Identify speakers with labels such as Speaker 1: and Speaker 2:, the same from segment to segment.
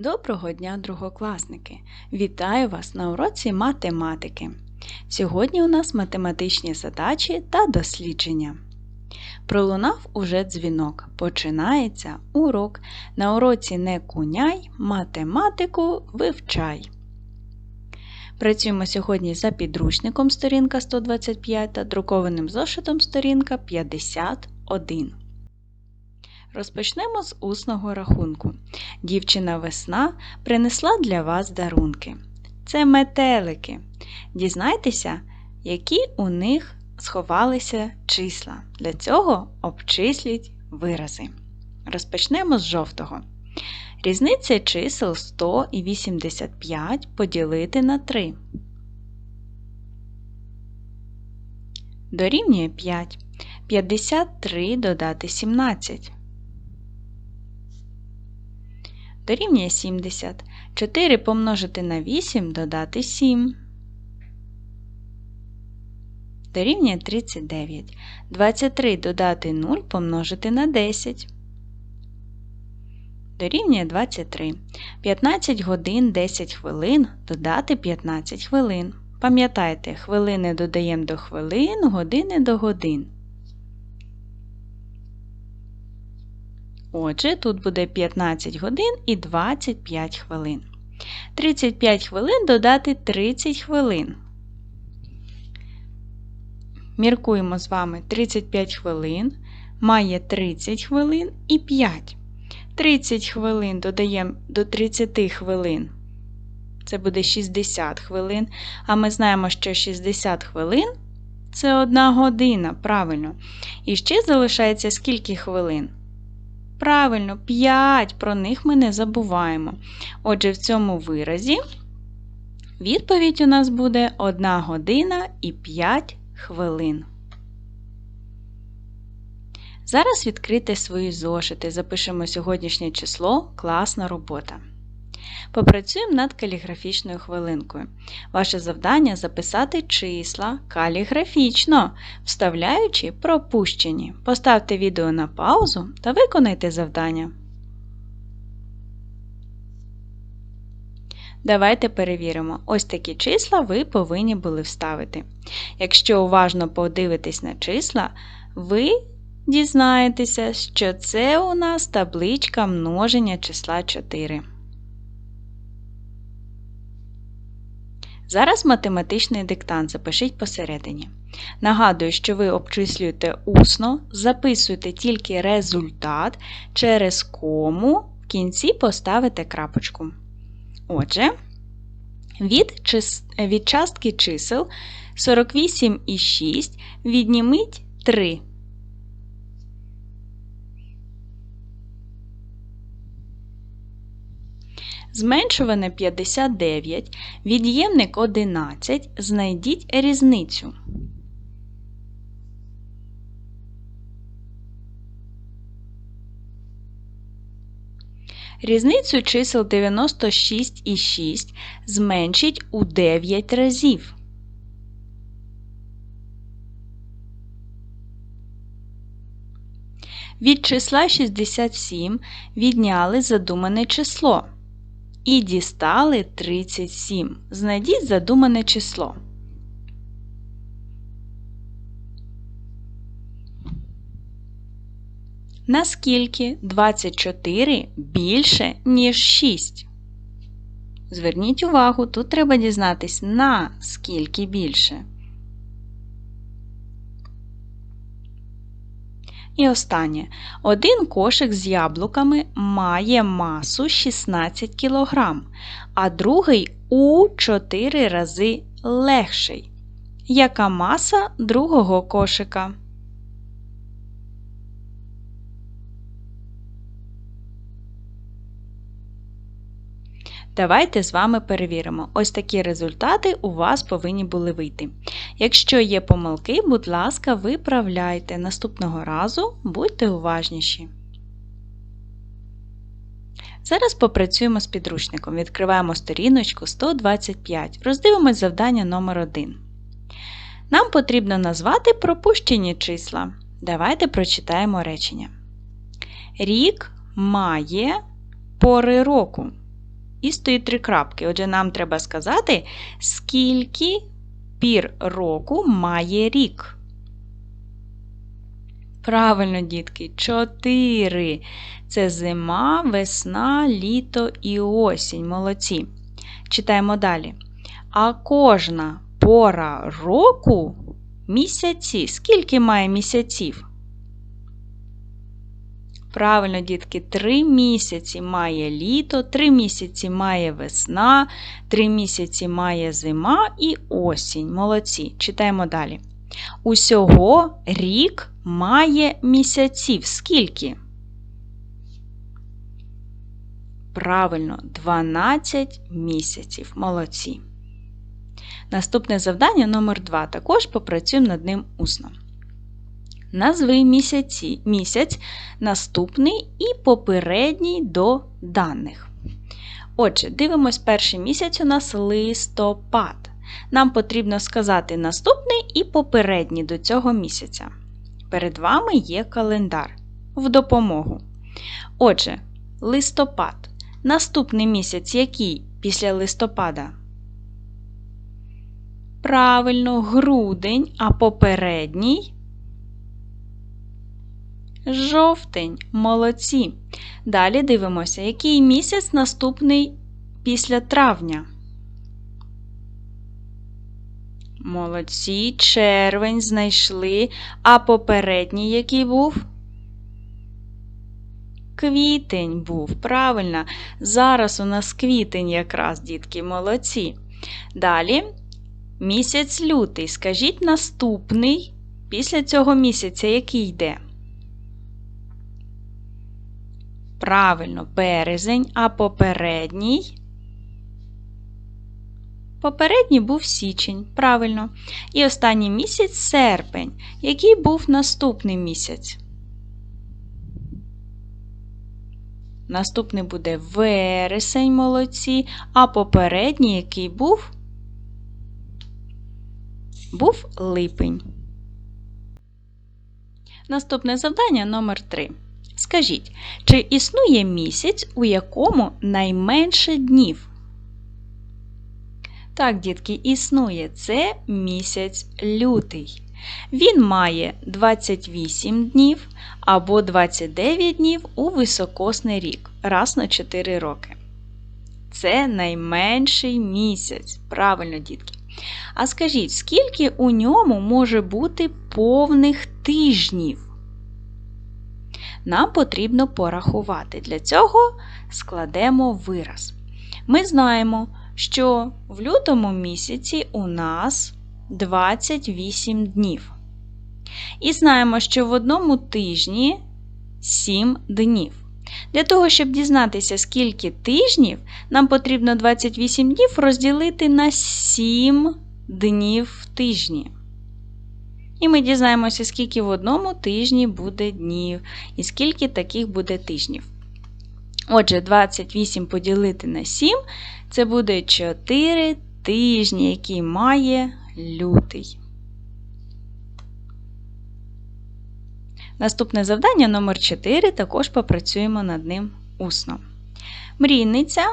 Speaker 1: Доброго дня, другокласники! Вітаю вас на уроці математики. Сьогодні у нас математичні задачі та дослідження. Пролунав уже дзвінок. Починається урок. На уроці не куняй, математику вивчай. Працюємо сьогодні за підручником сторінка 125 та друкованим зошитом сторінка 51. Розпочнемо з усного рахунку. Дівчина весна принесла для вас дарунки. Це метелики. Дізнайтеся, які у них сховалися числа. Для цього обчисліть вирази. Розпочнемо з жовтого. Різниця чисел 100 і 85 поділити на 3. Дорівнює 5. 53 додати 17. Дорівнює 70. 4 помножити на 8 додати 7. Дорівнює 39. 23 додати 0 помножити на 10. Дорівнює 23. 15 годин 10 хвилин додати 15 хвилин. Пам'ятайте, хвилини додаємо до хвилин, години до годин. Отже, тут буде 15 годин і 25 хвилин. 35 хвилин додати 30 хвилин. Міркуємо з вами 35 хвилин, має 30 хвилин і 5. 30 хвилин додаємо до 30 хвилин. Це буде 60 хвилин. А ми знаємо, що 60 хвилин це 1 година, правильно. І ще залишається скільки хвилин? Правильно, 5, про них ми не забуваємо. Отже, в цьому виразі відповідь у нас буде 1 година і 5 хвилин. Зараз відкрите свої зошити. Запишемо сьогоднішнє число класна робота. Попрацюємо над каліграфічною хвилинкою. Ваше завдання записати числа каліграфічно, вставляючи пропущені. Поставте відео на паузу та виконайте завдання. Давайте перевіримо. Ось такі числа ви повинні були вставити. Якщо уважно подивитесь на числа, ви дізнаєтеся, що це у нас табличка множення числа 4. Зараз математичний диктант запишіть посередині. Нагадую, що ви обчислюєте усно, записуєте тільки результат, через кому в кінці поставите крапочку. Отже, від, чис... від частки чисел 48,6 відніміть 3. Зменшуване 59, від'ємник 11, знайдіть різницю. Різницю чисел 96 і 6 зменшіть у 9 разів. Від числа 67 відняли задумане число і дістали 37. Знайдіть задумане число. Наскільки 24 більше, ніж 6? Зверніть увагу, тут треба дізнатись, наскільки більше. І останнє. Один кошик з яблуками має масу 16 кг, а другий у 4 рази легший. Яка маса другого кошика? Давайте з вами перевіримо. Ось такі результати у вас повинні були вийти. Якщо є помилки, будь ласка, виправляйте. Наступного разу будьте уважніші. Зараз попрацюємо з підручником. Відкриваємо сторіночку 125. Роздивимось завдання номер 1 Нам потрібно назвати пропущені числа. Давайте прочитаємо речення. Рік має пори року. і стоїть три крапки. Отже, нам треба сказати, скільки пір року має рік. Правильно, дітки, чотири. Це зима, весна, літо і осінь. Молодці. Читаємо далі. А кожна пора року місяці. Скільки має місяців? Правильно, дітки, три місяці має літо, три місяці має весна, три місяці має зима і осінь. Молодці. Читаємо далі. Усього рік має місяців. Скільки? Правильно, 12 місяців. Молодці. Наступне завдання номер 2 Також попрацюємо над ним усно. Назви місяці, місяць, наступний і попередній до даних. Отже, дивимось перший місяць у нас листопад. Нам потрібно сказати наступний і попередній до цього місяця. Перед вами є календар в допомогу. Отже, листопад. Наступний місяць який після листопада? Правильно, грудень, а попередній жовтень. Молодці. Далі дивимося, який місяць наступний після травня. Молодці, червень знайшли. А попередній який був? Квітень був, правильно. Зараз у нас квітень якраз, дітки, молодці. Далі місяць лютий. Скажіть наступний після цього місяця, який йде? Правильно, березень, а попередній. Попередній був січень, правильно. І останній місяць серпень. Який був наступний місяць? Наступний буде вересень молодці, а попередній який був? Був липень. Наступне завдання номер 3. Скажіть, чи існує місяць, у якому найменше днів? Так, дітки, існує це місяць лютий. Він має 28 днів або 29 днів у високосний рік, раз на 4 роки. Це найменший місяць. Правильно, дітки. А скажіть, скільки у ньому може бути повних тижнів? Нам потрібно порахувати. Для цього складемо вираз. Ми знаємо, що в лютому місяці у нас 28 днів. І знаємо, що в одному тижні 7 днів. Для того, щоб дізнатися, скільки тижнів, нам потрібно 28 днів розділити на 7 днів в тижні. І ми дізнаємося, скільки в одному тижні буде днів, і скільки таких буде тижнів. Отже, 28 поділити на 7 це буде 4 тижні, які має лютий. Наступне завдання номер 4 також попрацюємо над ним усно. Мрійниця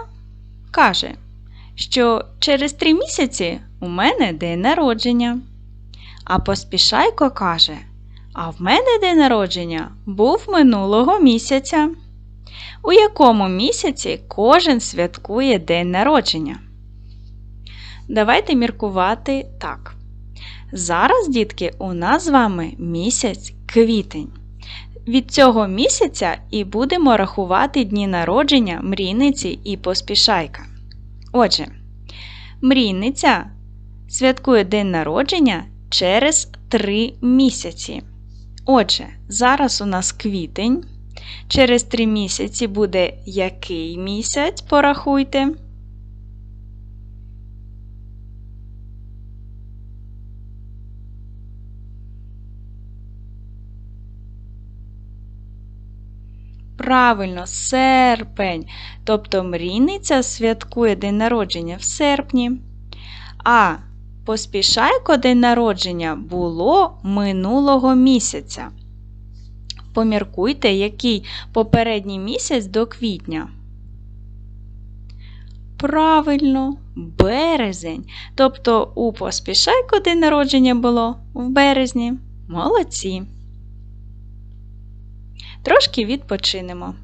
Speaker 1: каже, що через 3 місяці у мене день народження. А поспішайко каже: А в мене день народження був минулого місяця. У якому місяці кожен святкує день народження? Давайте міркувати так. Зараз, дітки, у нас з вами місяць квітень. Від цього місяця і будемо рахувати дні народження мрійниці і поспішайка. Отже, мрійниця святкує день народження через 3 місяці. Отже, зараз у нас квітень. Через 3 місяці буде який місяць, порахуйте. Правильно, серпень. Тобто мрійниця святкує день народження в серпні. А Поспішайко день народження було минулого місяця. Поміркуйте, який попередній місяць до квітня. Правильно, березень. Тобто у поспішайку день народження було в березні. Молодці. Трошки відпочинемо.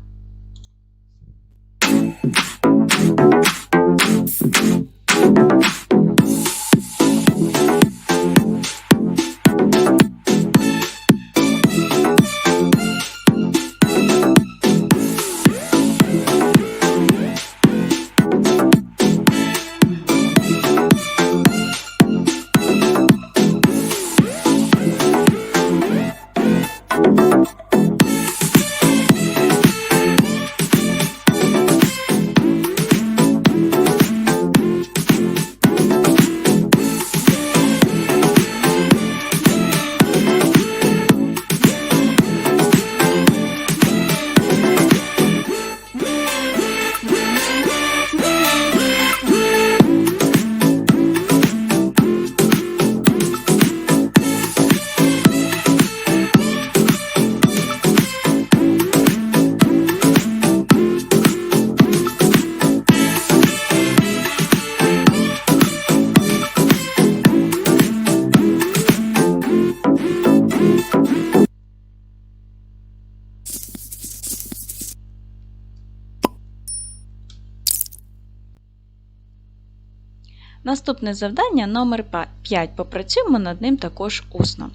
Speaker 1: Наступне завдання номер 5. Попрацюємо над ним також усно.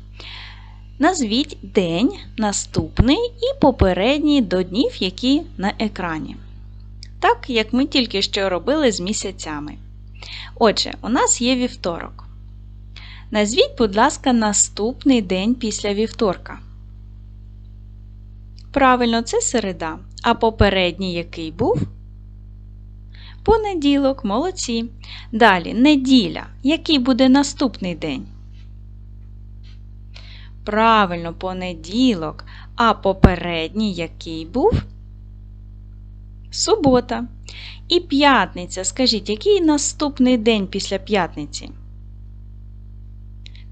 Speaker 1: Назвіть день, наступний і попередній до днів, які на екрані. Так, як ми тільки що робили з місяцями. Отже, у нас є вівторок. Назвіть, будь ласка, наступний день після вівторка. Правильно, це середа. А попередній який був? Понеділок, молодці. Далі неділя. Який буде наступний день? Правильно, понеділок. А попередній який був? Субота. І п'ятниця. Скажіть, який наступний день після п'ятниці?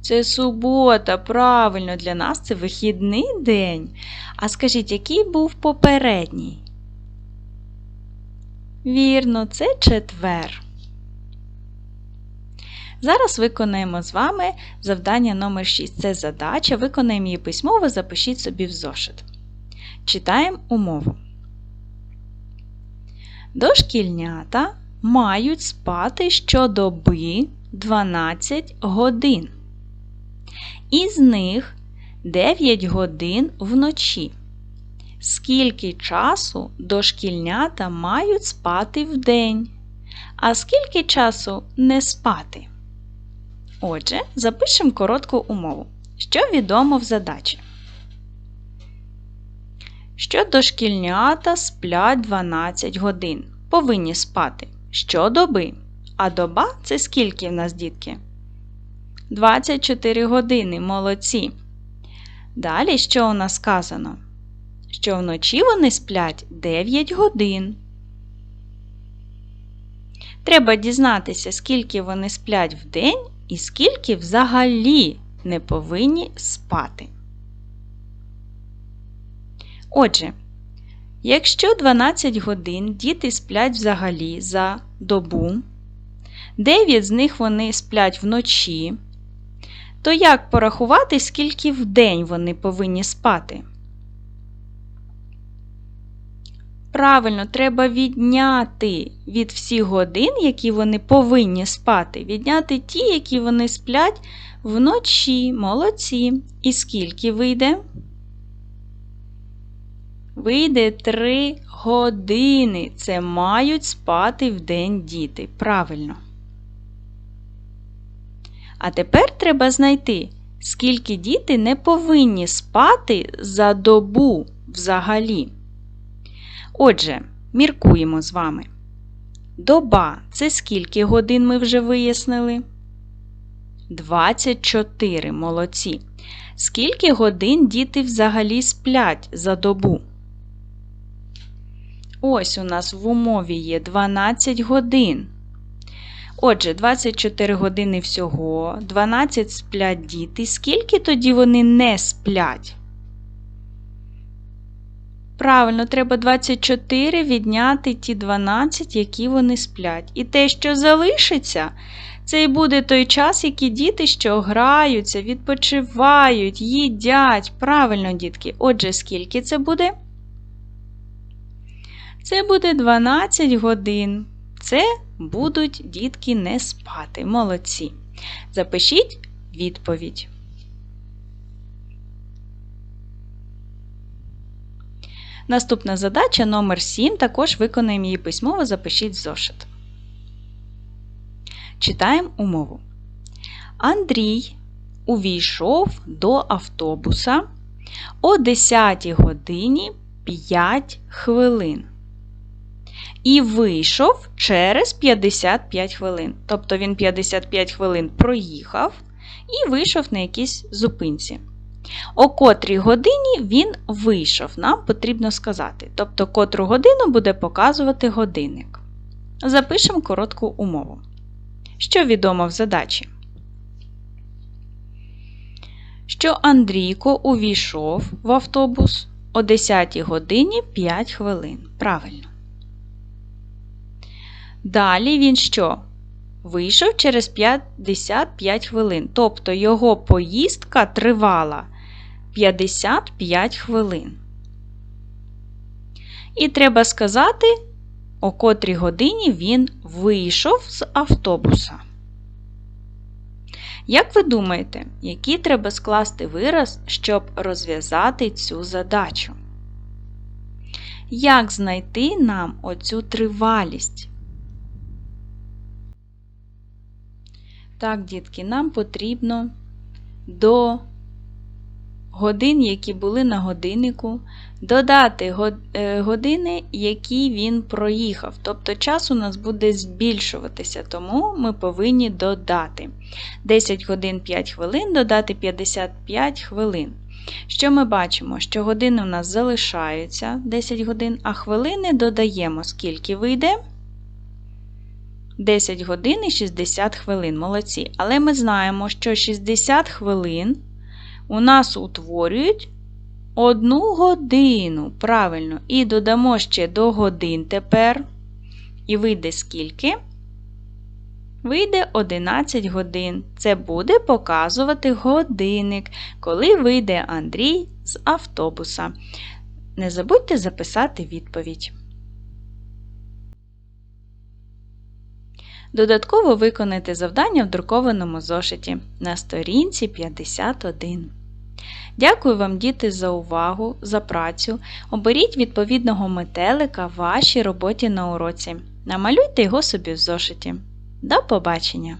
Speaker 1: Це субота, правильно, для нас це вихідний день. А скажіть, який був попередній? Вірно, це четвер. Зараз виконаємо з вами завдання номер 6 Це задача. Виконаємо її письмово, запишіть собі в зошит. Читаємо умову. Дошкільнята мають спати щодоби 12 годин. Із них 9 годин вночі. Скільки часу дошкільнята мають спати в день? А скільки часу не спати? Отже, запишемо коротку умову. Що відомо в задачі? Що дошкільнята сплять 12 годин. Повинні спати щодоби. А доба це скільки в нас, дітки? 24 години. Молодці. Далі що у нас сказано? Що вночі вони сплять 9 годин. Треба дізнатися, скільки вони сплять в день і скільки взагалі не повинні спати. Отже, якщо 12 годин діти сплять взагалі за добу, 9 з них вони сплять вночі, то як порахувати, скільки в день вони повинні спати? Правильно, треба відняти від всіх годин, які вони повинні спати, відняти ті, які вони сплять вночі, молодці. І скільки вийде? Вийде 3 години. Це мають спати в день діти. Правильно. А тепер треба знайти, скільки діти не повинні спати за добу взагалі. Отже, міркуємо з вами. Доба це скільки годин ми вже вияснили? 24 молодці. Скільки годин діти взагалі сплять за добу? Ось у нас в умові є 12 годин. Отже, 24 години всього, 12 сплять діти. Скільки тоді вони не сплять? Правильно, треба 24 відняти ті 12, які вони сплять. І те, що залишиться, це і буде той час, який діти, що граються, відпочивають, їдять. Правильно, дітки. Отже, скільки це буде? Це буде 12 годин. Це будуть дітки не спати. Молодці. Запишіть відповідь. Наступна задача номер 7. Також виконаємо її письмово, запишіть зошит. Читаємо умову. Андрій увійшов до автобуса о 10 годині 5 хвилин. І вийшов через 55 хвилин. Тобто він 55 хвилин проїхав і вийшов на якійсь зупинці. О котрій годині він вийшов, нам потрібно сказати. Тобто, котру годину буде показувати годинник. Запишемо коротку умову. Що відомо в задачі? Що Андрійко увійшов в автобус о 10 годині 5 хвилин. Правильно. Далі він що? Вийшов через 55 хвилин. Тобто його поїздка тривала 55 хвилин. І треба сказати, о котрій годині він вийшов з автобуса. Як ви думаєте, який треба скласти вираз, щоб розв'язати цю задачу? Як знайти нам оцю тривалість? Так, дітки, нам потрібно до годин, які були на годиннику, додати е, години, які він проїхав. Тобто час у нас буде збільшуватися, тому ми повинні додати 10 годин 5 хвилин, додати 55 хвилин. Що ми бачимо? Що години у нас залишаються 10 годин, а хвилини додаємо, скільки вийде. 10 годин і 60 хвилин. Молодці. Але ми знаємо, що 60 хвилин у нас утворюють одну годину. Правильно. І додамо ще до годин тепер. І вийде скільки? Вийде 11 годин. Це буде показувати годинник, коли вийде Андрій з автобуса. Не забудьте записати відповідь. Додатково виконайте завдання в друкованому зошиті на сторінці 51. Дякую вам, діти, за увагу, за працю. Оберіть відповідного метелика вашій роботі на уроці. Намалюйте його собі в зошиті. До побачення!